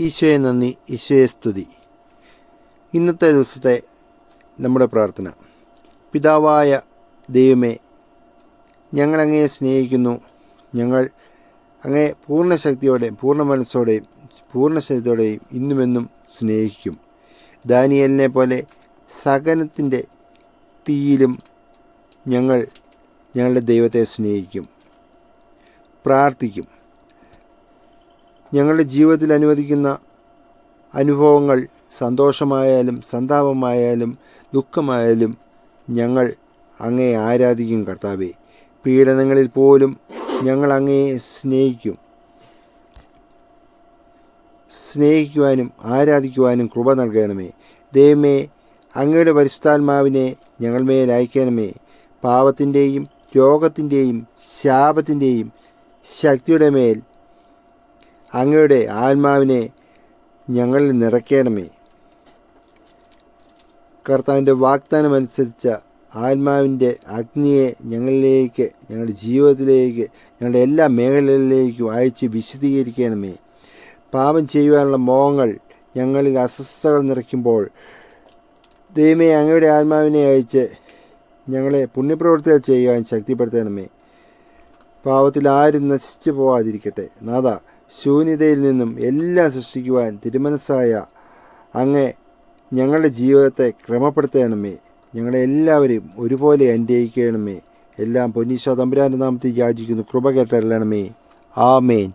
ഈശോയെ നന്ദി ഈശോയെ സ്തുതി. ഇന്നത്തെ ദിവസത്തെ നമ്മുടെ പ്രാർത്ഥന. പിതാവായ ദൈവമേ ഞങ്ങളങ്ങയെ സ്നേഹിക്കുന്നു. ഞങ്ങൾ അങ്ങേ പൂർണ ശക്തിയോടെയും പൂർണ മനസ്സോടെയും പൂർണ ശക്തിയോടെയും ഇന്നുമെന്നും സ്നേഹിക്കും. ദാനിയലിനെ പോലെ സകനത്തിന്റെ തീയിലും ഞങ്ങൾ ഞങ്ങളുടെ ദൈവത്തെ സ്നേഹിക്കും. പ്രാർത്ഥിക്കും. ഞങ്ങളുടെ ജീവിതത്തിൽ അനുവദിക്കുന്ന അനുഭവങ്ങൾ സന്തോഷമായാലും സന്താപമായാലും ദുഃഖമായാലും ഞങ്ങൾ അങ്ങയെ ആരാധിക്കും കർത്താവെ. പീഡനങ്ങളിൽ പോലും ഞങ്ങൾ അങ്ങയെ സ്നേഹിക്കും. സ്നേഹിക്കുവാനും ആരാധിക്കുവാനും കൃപ നൽകണമേ. ദൈവമേ അങ്ങയുടെ പരിശുദ്ധാത്മാവിനെ ഞങ്ങൾ മേൽ അയക്കണമേ. പാവത്തിന്റെയും രോഗത്തിന്റെയും ശാപത്തിന്റെയും ശക്തിയുടെ മേൽ അങ്ങയുടെ ആത്മാവിനെ ഞങ്ങളിൽ നിറയ്ക്കണമേ. കർത്താവിന്റെ വാഗ്ദാനമനുസരിച്ച ആത്മാവിന്റെ അഗ്നിയെ ഞങ്ങളിലേക്ക് ഞങ്ങളുടെ ജീവിതത്തിലേക്ക് ഞങ്ങളുടെ എല്ലാ മേഖലകളിലേക്കും അയച്ച് വിശദീകരിക്കണമേ പാപം ചെയ്യുവാനുള്ള മോഹങ്ങൾ ഞങ്ങളിൽ അസ്വസ്ഥതകൾ നിറയ്ക്കുമ്പോൾ ദൈവമേ അങ്ങയുടെ ആത്മാവിനെ അയച്ച് ഞങ്ങളെ പുണ്യപ്രവർത്തികൾ ചെയ്യുവാൻ ശക്തിപ്പെടുത്തണമേ. പാവത്തിൽ ആരും നശിച്ചു പോകാതിരിക്കട്ടെ നാഥ ശൂന്യതയിൽ നിന്നും എല്ലാം സൃഷ്ടിക്കുവാൻ തിരുമനസ്സായ അങ്ങേ ഞങ്ങളുടെ ജീവിതത്തെ ക്രമപ്പെടുത്തണമേ. ഞങ്ങളെ എല്ലാവരെയും ഒരുപോലെ അനുഗ്രഹിക്കണമേ. എല്ലാം പൊന്നീശോ തമ്പുരാന്റെ നാമത്തിൽ യാചിക്കുന്നു. കൃപ കേട്ടരണമേ ആമേൻ.